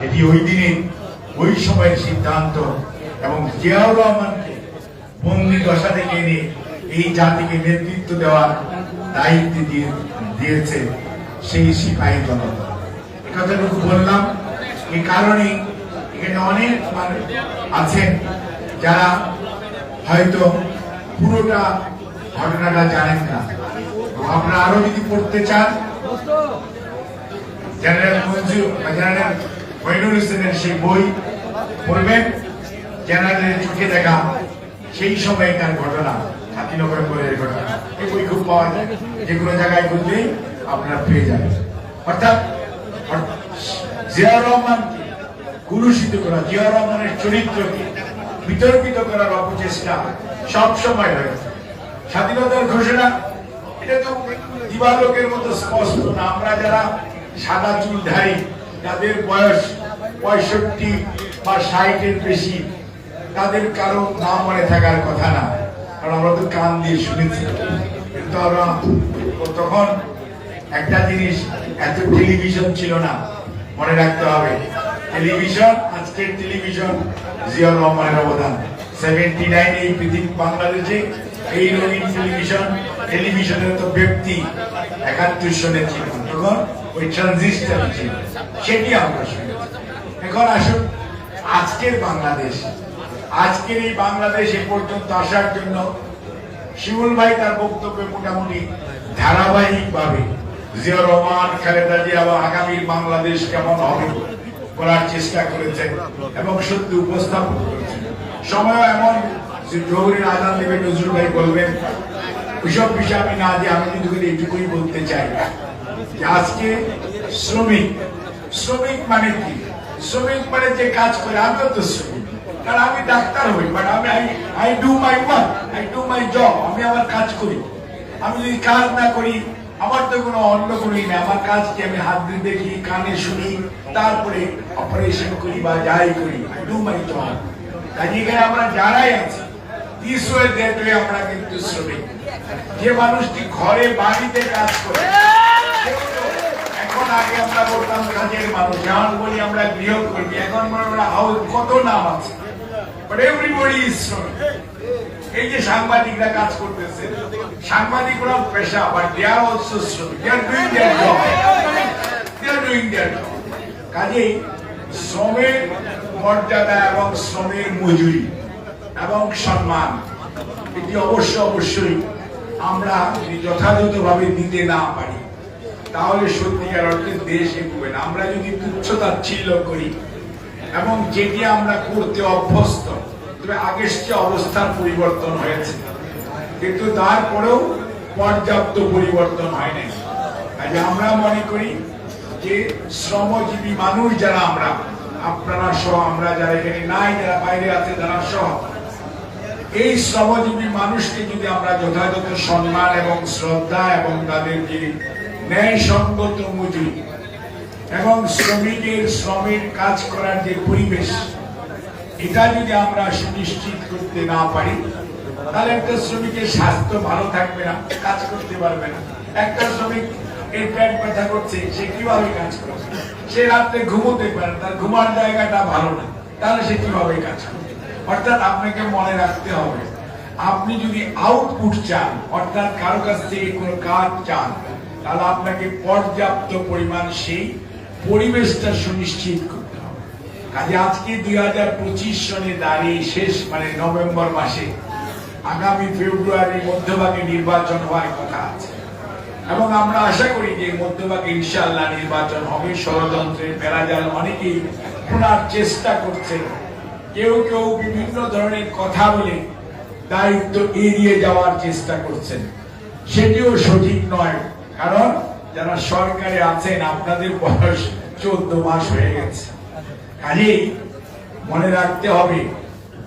এটি ওই দিনের ওই সময়ের সিদ্ধান্ত এবং জিয়াউর রহমানকে বন্দি দশা থেকে এনে এই জাতিকে নেতৃত্ব দেওয়ার দায়িত্ব দিয়ে দিয়েছে সেই সিপাহী জনতা। এ কথাটুকু বললাম এই কারণে এখানে অনেক মানুষ আছেন যারা হয়তো পুরোটা ঘটনাটা জানেন না। আপনারা আরও যদি পড়তে চান জেনারেল মঞ্জু জেনারেল মইনুল হোসেনের সেই বই পড়বেন, জেনারেলের চোখে দেখা সেই সময়কার ঘটনা সাতই নভেম্বরের ঘটনা। এই বই খুব পাওয়া যায়, যে কোনো জায়গায় খুঁজলেই আপনারা পেয়ে যাবেন। অর্থাৎ অর- জিয়াউর রহমানকে কুলুষিত করা জিয়াউর রহমানের চরিত্রকে বিতর্কিত করার অপচেষ্টা সব সময় হয়েছে স্বাধীনতার ঘোষণা, এটা তো দিবালোকের মতো স্পষ্ট না। আমরা যারা সাদা চুলধারী যাদের বয়স পঁয়ষট্টি বা ষাটের বেশি, তাদের কারও নাম মনে থাকার কথা না। কারণ আমরা তো কান দিয়ে শুনেছি। কিন্তু আমরা তখন একটা জিনিস, এত টেলিভিশন ছিল না, মনে রাখতে হবে। টেলিভিশন, আজকের টেলিভিশন জিয়া রহমানের অবদান। সেভেন্টি নাইন এই পৃথিবী, বাংলাদেশে এই রঙিন টেলিভিশন, টেলিভিশনের তো ব্যক্তি একাত্তর সনে ছিল তখন ওই ট্রানজিস্টার ছিল, সেটি আমরা শুনি এখন আসুন, আজকের বাংলাদেশ। আজকের এই বাংলাদেশ এ পর্যন্ত আসার জন্য শিমুল ভাই তার বক্তব্যে মোটামুটি ধারাবাহিক ভাবে জিয়া রহমান, খালেদা জিয়া আগামীর বাংলাদেশ কেমন হবে করার চেষ্টা করেছেন এবং সত্যি উপস্থাপন করেছেন। সময় এমন যে জহুরের আজান দেবে নজরুল ভাই বলবেন, ওইসব বিষয়ে আমি না যে আমি কিন্তু এইটুকুই বলতে চাই আজকে শ্রমিক শ্রমিক মানে কি? শ্রমিক মানে যে কাজ করে, আমিও তো শ্রমিক কারণ আমি ডাক্তার হই বাট আমি I do my work I do my job আমি আমার কাজ করি। আমি যদি কাজ না করি, আমার তো কোনো অন্য কোনোই নেই। আমার কাজ কি আমি হাত দিয়ে দেখি, কানে শুনি, তারপরে অপারেশন করি বা যাই করি আই ডু মাই জব কাজে এখানে আমরা যারাই আছি দিস ওয়ে দ্যাট আমরা কিন্তু শ্রমিক যে মানুষটি ঘরে বাড়িতে কাজ করে আগে আমরা বলতাম কাজের মানুষ বলি আমরা গৃহকর্মী। এখন হাউস কত নাম আছে। এই যে সাংবাদিকরা কাজ করতেছে পেশা দেয়ার কাজেই শ্রমের মর্যাদা এবং শ্রমের মজুরি এবং সম্মান, এটি অবশ্য অবশ্যই আমরা যথাযথভাবে দিতে না পারি তাহলে সত্যিকার অর্থে দেশ এগোবে না। আমরা যদি তুচ্ছতাচ্ছিল্য করি, এবং যেটি আমরা করতে অভ্যস্ত, তবে আগের যে অবস্থার পরিবর্তন হয়েছে। কিন্তু তারপরেও পর্যাপ্ত পরিবর্তন হয় নাই। কাজে আমরা মনে করি যে শ্রমজীবী মানুষ যারা আমরা, আপনারা সহ আমরা যারা এখানে নাই, যারা বাইরে আছে যারা সহ, এই শ্রমজীবী মানুষকে যদি আমরা যথাযথ সম্মান এবং শ্রদ্ধা এবং তাদের যে ন্যায়সঙ্গত মজুরি এবং শ্রমিকের শ্রমের কাজ করার যে পরিবেশ, এটা যদি আমরা সুনিশ্চিত করতে না পারি, তাহলে একটা শ্রমিকের স্বাস্থ্য ভালো থাকবে না, কাজ করতে পারবে না। একটা শ্রমিক এর পেট ব্যথা করছে, সে কীভাবে কাজ করবে? সে রাত্রে ঘুমোতে পারে তার ঘুমার জায়গাটা ভালো না, তাহলে সে কীভাবে কাজ করবে? অর্থাৎ আপনাকে মনে রাখতে হবে, আপনি যদি আউটপুট চান, অর্থাৎ কারও কাছ থেকে কোনো কাজ চান তাহলে আপনাকে পর্যাপ্ত পরিমাণ সেই পরিবেশটা সুনিশ্চিত করতে হবে। কাজে আজকে দুই হাজার পঁচিশ সনে দাঁড়িয়ে শেষ মানে নভেম্বর মাসে আগামী ফেব্রুয়ারি মধ্যভাগে নির্বাচন হওয়ার কথা আছে। এবং আমরা আশা করি যে মধ্যভাগে ইনশাআল্লাহ নির্বাচন হবে। ষড়যন্ত্রের বেড়াজাল অনেকেই শোনার চেষ্টা করছে কেউ কেউ বিভিন্ন ধরনের কথা বলে দায়িত্ব এড়িয়ে যাওয়ার চেষ্টা করছেন। সেটিও সঠিক নয়। কারণ যারা সরকারে আছেন, আপনাদের বয়স চোদ্দ মাস হয়ে গেছে। কাজেই মনে রাখতে হবে,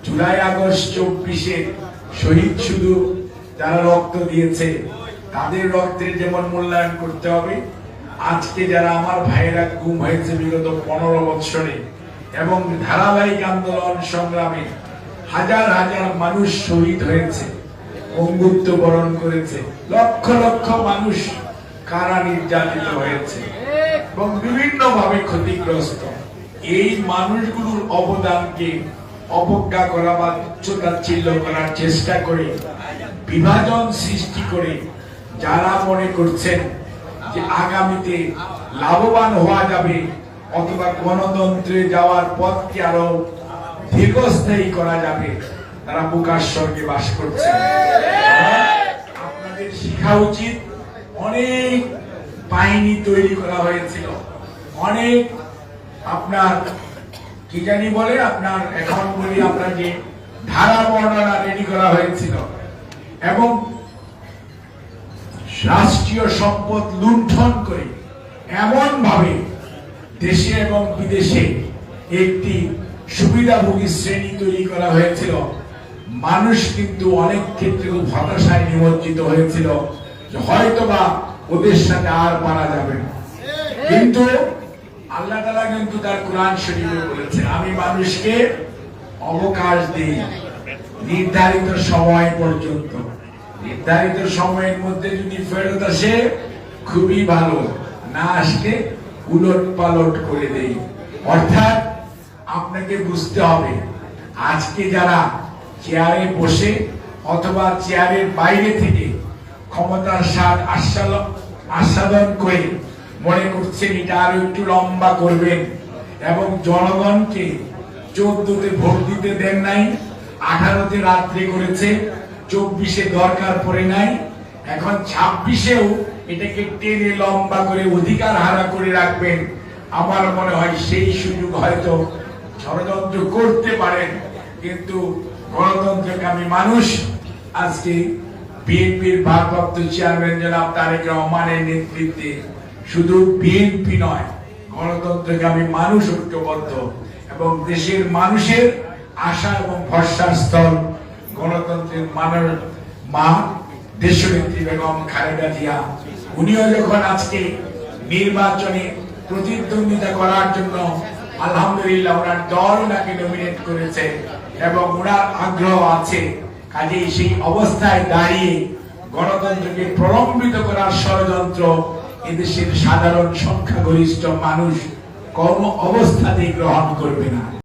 জুলাই, আগস্ট, চব্বিশে শহীদ শুধু যারা রক্ত দিয়েছে, তাদের রক্তের যেমন মূল্যায়ন করতে হবে, আজকে যারা আমার ভাইয়েরা গুম হয়েছে বিগত পনেরো বৎসরে এবং ধারাবাহিক আন্দোলন সংগ্রামে হাজার হাজার মানুষ শহীদ হয়েছে বঙ্গুত্ব বরণ করেছে, লক্ষ লক্ষ মানুষ কারা নির্যাতিত হয়েছে? এবং বিভিন্ন ভাবে ক্ষতিগ্রস্ত। এই মানুষগুলোর অবদানকে অবজ্ঞা করা বা উচ্চতাচ্ছিল্য করার চেষ্টা করে, বিভাজন সৃষ্টি করে যারা মনে করছেন যে আগামীতে লাভবান হওয়া যাবে অথবা গণতন্ত্রে যাওয়ার পথকে আরও দীর্ঘস্থায়ী করা যাবে, তারা বুকার স্বর্গে বাস করছে। আপনাদের শেখা উচিত অনেক বাহিনী তৈরি করা হয়েছিল। অনেক আপনার, কি জানি বলে, আপনার এখন বলি আপনার যে ধারা বর্ণনা রেডি করা হয়েছিল। এবং রাষ্ট্রীয় সম্পদ লুণ্ঠন করে এমন ভাবে দেশে এবং বিদেশে একটি সুবিধাভোগী শ্রেণি তৈরি করা হয়েছিল। মানুষ কিন্তু অনেক ক্ষেত্রে খুব হতাশায় নিমজ্জিত হয়েছিল। হয়তোবা ওদের সাথে আর পারা যাবে না। কিন্তু আল্লাহ তালা কিন্তু তার কোরআন শরীফে বলেছে আমি মানুষকে অবকাশ দিই নির্ধারিত সময় পর্যন্ত। নির্ধারিত সময়ের মধ্যে যদি ফেরত আসে খুবই ভালো। না আসলে উলট পালট করে দেই। অর্থাৎ আপনাকে বুঝতে হবে আজকে যারা চেয়ারে বসে অথবা চেয়ারের বাইরে থেকে ক্ষমতার স্বাদ আস্বাদন করে মনে করছেন এটা আরও একটু লম্বা করবেন। এবং জনগণকে চোদ্দতে ভোট দিতে দেন নাই, আঠারোতে রাত্রে করেছে, চব্বিশে দরকার পড়ে নাই, এখন ছাব্বিশেও এটাকে টেনে লম্বা করে অধিকার হারা করে রাখবেন। আমার মনে হয় সেই সুযোগ হয়তো ষড়যন্ত্র করতে পারেন, কিন্তু গণতন্ত্রকামী মানুষ আজকে বিএনপির ভারপ্রাপ্ত চেয়ারম্যান জনাব তারেক রহমানের নেতৃত্বে শুধু বিএনপি নয় গণতন্ত্রকামী মানুষ ঐক্যবদ্ধ এবং দেশের মানুষের আশা এবং ভরসার স্থল গণতন্ত্রের মানব মা দেশনেত্রী বেগম খালেদা জিয়া। উনিও যখন আজকে নির্বাচনে প্রতিদ্বন্দ্বিতা করার জন্য আলহামদুলিল্লাহ ওনার দল ওনাকে নমিনেট করেছে এবং ওনার আগ্রহ আছে কাজে সেই অবস্থায় দাঁড়িয়ে গণতন্ত্রকে প্রলম্বিত করার ষড়যন্ত্র এদেশের সাধারণ সংখ্যাগরিষ্ঠ মানুষ কর্ম অবস্থাতেই গ্রহণ করবে না।